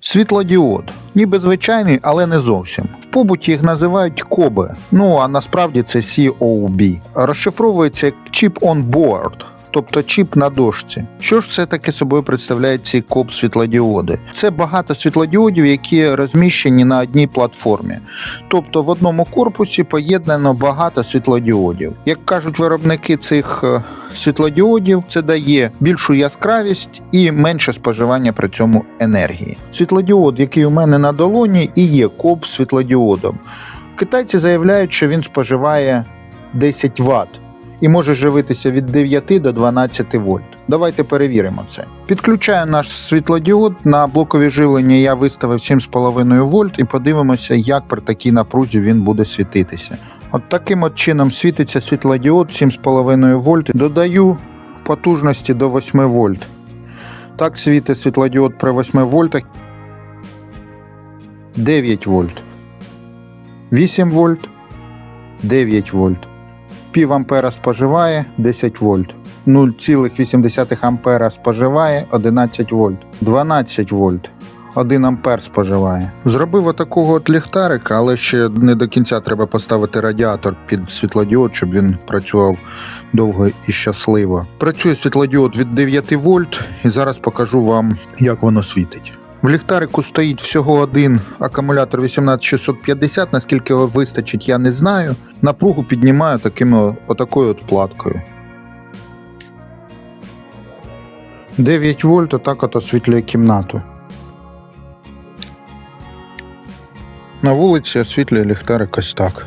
Світлодіод. Ніби звичайний, але не зовсім. В побуті їх називають коби. Ну а насправді це COB. Розшифровується як Chip on Board. Тобто чіп на дошці. Що ж все таки собою представляють ці коп світлодіоди? Це багато світлодіодів, які розміщені на одній платформі. Тобто в одному корпусі поєднано багато світлодіодів. Як кажуть виробники цих е, світлодіодів, це дає більшу яскравість і менше споживання при цьому енергії. Світлодіод, який у мене на долоні, і є коп світлодіодом. Китайці заявляють, що він споживає 10 Вт і може живитися від 9 до 12 вольт. Давайте перевіримо це. Підключаю наш світлодіод на блокові живлення. Я виставив 7,5 вольт і подивимося, як при такій напрузі він буде світитися. От таким от чином світиться світлодіод 7,5 вольт. Додаю потужності до 8 вольт. Так світить світлодіод при 8 вольтах 9 вольт. 8 вольт, 9 вольт. Пів ампера споживає 10 вольт. 0,8 ампера споживає 11 вольт. 12 вольт. 1 ампер споживає. Зробив отакого от ліхтарика, але ще не до кінця треба поставити радіатор під світлодіод, щоб він працював довго і щасливо. Працює світлодіод від 9 вольт, і зараз покажу вам, як воно світить. В ліхтарику стоїть всього один акумулятор 18650, наскільки його вистачить, я не знаю. Напругу піднімаю такими, отакою от платкою. 9 вольт отак от освітлює кімнату. На вулиці освітлює ліхтарик ось так.